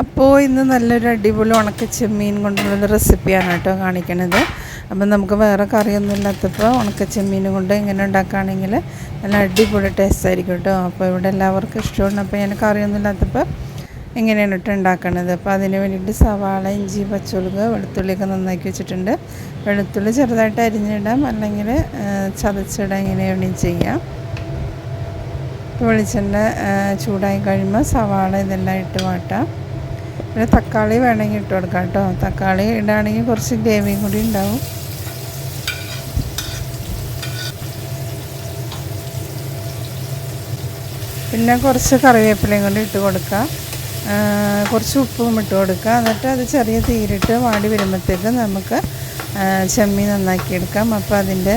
അപ്പോൾ ഇന്ന് നല്ലൊരു അടിപൊളി ഉണക്ക ചെമ്മീൻ കൊണ്ടുള്ള റെസിപ്പിയാണ് കേട്ടോ കാണിക്കണത്. അപ്പം നമുക്ക് വേറെ കറിയൊന്നും ഇല്ലാത്തപ്പോൾ ഉണക്ക ചെമ്മീൻ കൊണ്ട് ഇങ്ങനെ ഉണ്ടാക്കുകയാണെങ്കിൽ നല്ല അടിപൊളി ടേസ്റ്റ് ആയിരിക്കും കേട്ടോ. അപ്പോൾ ഇവിടെ എല്ലാവർക്കും ഇഷ്ടമാണ്. അപ്പോൾ ഞാൻ കറിയൊന്നും ഇല്ലാത്തപ്പോൾ ഇങ്ങനെയാണ് കേട്ടോ ഉണ്ടാക്കണത്. അപ്പോൾ അതിന് വേണ്ടിയിട്ട് സവാള ഇഞ്ചി പച്ചമുളക് വെളുത്തുള്ളിയൊക്കെ നന്നാക്കി വെച്ചിട്ടുണ്ട്. വെളുത്തുള്ളി ചെറുതായിട്ട് അരിഞ്ഞിടാം. അല്ലെങ്കിൽ ചതച്ചിടാം. ഇങ്ങനെ വേണമെങ്കിൽ ചെയ്യാം. വെളിച്ചെണ്ണ ചൂടായി കഴിയുമ്പോൾ സവാള ഇതെല്ലാം ഇട്ട് വാട്ടാം. പിന്നെ തക്കാളി വേണമെങ്കിൽ ഇട്ട് കൊടുക്കാം കേട്ടോ. തക്കാളി ഇടുകയാണെങ്കിൽ കുറച്ച് ഗ്രേവിയും കൂടി ഉണ്ടാവും. പിന്നെ കുറച്ച് കറിവേപ്പിലയും കൂടി ഇട്ട് കൊടുക്കുക കുറച്ച് ഉപ്പും ഇട്ട് കൊടുക്കുക എന്നിട്ട് അത് ചെറിയ തീരിട്ട് വാടി വരുമ്പോഴത്തേക്ക് നമുക്ക് ചെമ്മീൻ നന്നാക്കി എടുക്കാം അപ്പോൾ അതിന്റെ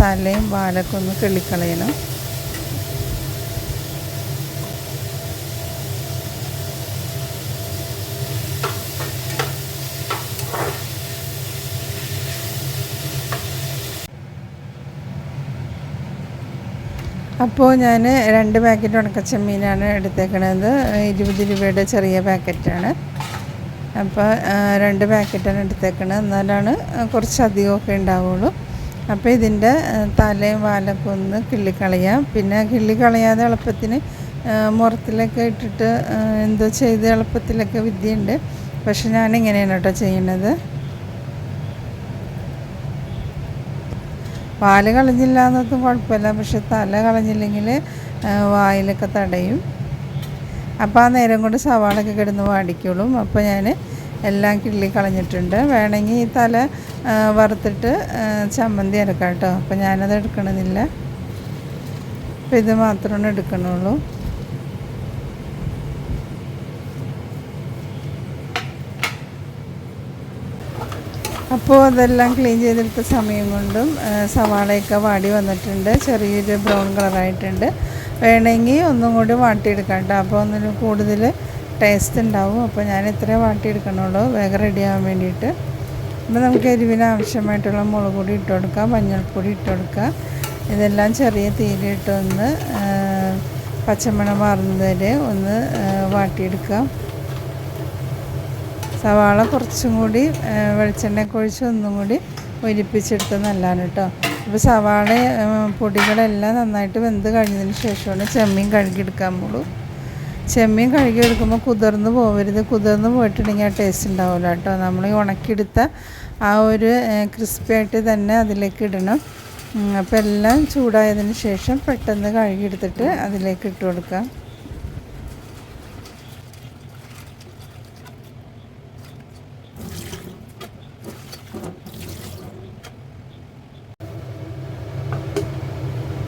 തലയും വാലൊക്കെ ഒന്ന് കിള്ളിക്കളയണം. അപ്പോൾ ഞാൻ രണ്ട് പാക്കറ്റ് ഉണക്കച്ചെമ്മീനാണ് എടുത്തേക്കണത്. ഇരുപത് രൂപയുടെ ചെറിയ പാക്കറ്റാണ് അപ്പോൾ രണ്ട് പാക്കറ്റാണ് എടുത്തേക്കണത്. എന്നാലാണ് കുറച്ച് അധികമൊക്കെ ഉണ്ടാവുള്ളൂ. അപ്പോൾ ഇതിന്റെ തലയും വാലൊക്കെ ഒന്ന് കിള്ളിക്കളയാം. പിന്നെ കിള്ളിക്കളയാതെ എളുപ്പത്തിന് മുറത്തിലൊക്കെ ഇട്ടിട്ട് എന്തോ ചെയ്ത് എളുപ്പത്തിലൊക്കെ വിദ്യയുണ്ട്. പക്ഷെ ഞാനിങ്ങനെയാണ് കേട്ടോ ചെയ്യുന്നത്. പാൽ കളഞ്ഞില്ല എന്നൊന്നും കുഴപ്പമില്ല. പക്ഷെ തല കളഞ്ഞില്ലെങ്കിൽ വായിലൊക്കെ തടയും. അപ്പോൾ ആ നേരം കൊണ്ട് സവാളൊക്കെ കിടന്ന് വാടിക്കോളും. അപ്പോൾ ഞാൻ എല്ലാം കിള്ളി കളഞ്ഞിട്ടുണ്ട്. വേണമെങ്കിൽ ഈ തല വറുത്തിട്ട് ചമ്മന്തി അരക്കാം കേട്ടോ. അപ്പോൾ ഞാനത് എടുക്കണമെന്നില്ല. അപ്പോൾ ഇത് മാത്രമാണ് എടുക്കണുള്ളൂ. അപ്പോൾ അതെല്ലാം ക്ലീൻ ചെയ്തെടുത്ത സമയം കൊണ്ടും സവാളയൊക്കെ വാടി വന്നിട്ടുണ്ട്. ചെറിയൊരു ബ്രൗൺ കളറായിട്ടുണ്ട് വേണമെങ്കിൽ ഒന്നും കൂടി വാട്ടിയെടുക്കാം കേട്ടോ അപ്പോൾ ഒന്നിനും കൂടുതൽ ടേസ്റ്റ് ഉണ്ടാവും. അപ്പോൾ ഞാൻ ഇത്രയും വാട്ടിയെടുക്കണുള്ളൂ. വേഗം റെഡിയാകാൻ വേണ്ടിയിട്ട്. അപ്പോൾ നമുക്ക് എരിവിന് ആവശ്യമായിട്ടുള്ള മുളക് പൊടി ഇട്ട് കൊടുക്കാം മഞ്ഞൾപ്പൊടി ഇട്ട് കൊടുക്കുക ഇതെല്ലാം ചെറിയ തീയിലിട്ടൊന്ന് പച്ചമണം മാറുന്നത് വരെ ഒന്ന് വാട്ടിയെടുക്കാം. സവാള കുറച്ചും കൂടി വെളിച്ചെണ്ണയൊക്കെ ഒഴിച്ച് ഒന്നും കൂടി ഒലിപ്പിച്ചെടുത്ത് നല്ലതാണ് കേട്ടോ. അപ്പോൾ സവാള പൊടികളെല്ലാം നന്നായിട്ട് വെന്ത് കഴിഞ്ഞതിന് ശേഷമാണ് ചെമ്മീൻ കഴുകിയെടുക്കാൻ പോളൂ ചെമ്മീൻ കഴുകിയെടുക്കുമ്പോൾ കുതിർന്ന് പോകരുത് കുതിർന്ന് പോയിട്ടുണ്ടെങ്കിൽ ആ ടേസ്റ്റ് ഉണ്ടാവില്ല കേട്ടോ. നമ്മൾ ഉണക്കിയെടുത്ത ആ ഒരു ക്രിസ്പി ആയിട്ട് തന്നെ അതിലേക്ക് ഇടണം. അപ്പോൾ എല്ലാം ചൂടായതിന് ശേഷം പെട്ടെന്ന് കഴുകിയെടുത്തിട്ട് അതിലേക്ക് ഇട്ട് കൊടുക്കാം.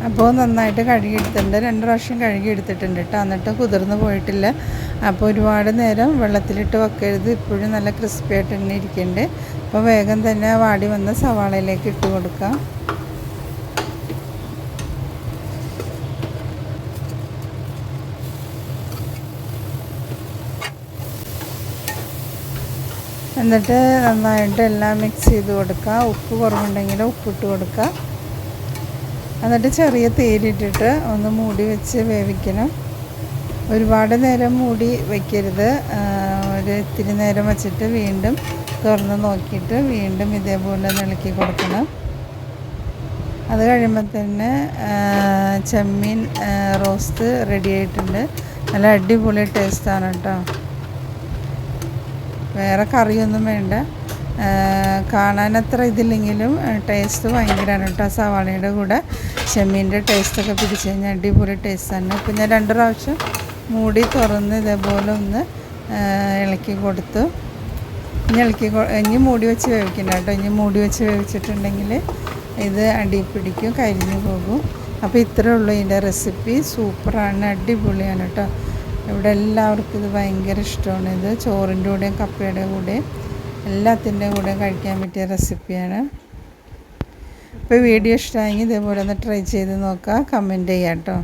അപ്പോൾ നന്നായിട്ട് കഴുകിയെടുത്തിട്ടുണ്ട്. രണ്ട് പ്രാവശ്യം കഴുകിയെടുത്തിട്ടുണ്ട് കേട്ടോ. എന്നിട്ട് കുതിർന്ന് പോയിട്ടില്ല. അപ്പോൾ ഒരുപാട് നേരം വെള്ളത്തിലിട്ട് വെക്കരുത്. ഇപ്പോഴും നല്ല ക്രിസ്പി ആയിട്ട് തന്നെ ഇരിക്കുന്നുണ്ട്. അപ്പോൾ വേഗം തന്നെ വാടി വന്ന സവാളയിലേക്ക് ഇട്ട് കൊടുക്കാം. എന്നിട്ട് നന്നായിട്ട് എല്ലാം മിക്സ് ചെയ്ത് കൊടുക്കുക ഉപ്പ് കുറവുണ്ടെങ്കിൽ ഉപ്പിട്ട് കൊടുക്കുക എന്നിട്ട് ചെറിയ തേരിട്ടിട്ട് ഒന്ന് മൂടി വെച്ച് വേവിക്കണം. ഒരുപാട് നേരം മൂടി വയ്ക്കരുത് ഒരു ഇത്തിരി നേരം വച്ചിട്ട് വീണ്ടും തുറന്ന് നോക്കിയിട്ട് വീണ്ടും ഇതേപോലെ നിളക്കി കൊടുക്കണം. അത് കഴിയുമ്പോൾ തന്നെ ചെമ്മീൻ റോസ്റ്റ് റെഡി ആയിട്ടുണ്ട്. നല്ല അടിപൊളി ടേസ്റ്റാണ് കേട്ടോ. വേറെ കറിയൊന്നും വേണ്ട. കാണാൻ അത്ര ഇതില്ലെങ്കിലും ടേസ്റ്റ് ഭയങ്കരമാണ് കേട്ടോ സവാളയുടെ കൂടെ. ചെമ്മീന്റെ ടേസ്റ്റൊക്കെ പിടിച്ച് കഴിഞ്ഞാൽ അടിപൊളി ടേസ്റ്റാണ് അപ്പോൾ ഞാൻ രണ്ട് പ്രാവശ്യം മൂടി തുറന്ന് ഇതേപോലെ ഒന്ന് ഇളക്കി കൊടുത്തു. ഇനി ഇളക്കി ഇനി മൂടി വെച്ച് വേവിക്കണ്ട കേട്ടോ. ഇനി മൂടി വെച്ച് വേവിച്ചിട്ടുണ്ടെങ്കിൽ ഇത് അടി പിടിക്കും കരിഞ്ഞു പോകും. അപ്പോൾ ഇത്രയേ ഉള്ളൂ ഇതിന്റെ റെസിപ്പി സൂപ്പറാണ് അടിപൊളിയാണ് കേട്ടോ. ഇവിടെ എല്ലാവർക്കും ഇത് ഭയങ്കര ഇഷ്ടമാണ് ഇത്. ചോറിന്റെ കൂടെയും കപ്പയുടെ കൂടെയും എല്ലാത്തിന്റെ കൂടെയും കഴിക്കാൻ പറ്റിയ റെസിപ്പിയാണ് ഇപ്പോൾ വീഡിയോ ഇഷ്ടമായെങ്കിൽ ഇതേപോലെ ഒന്ന് ട്രൈ ചെയ്ത് നോക്കുക കമന്റ് ചെയ്യാം കേട്ടോ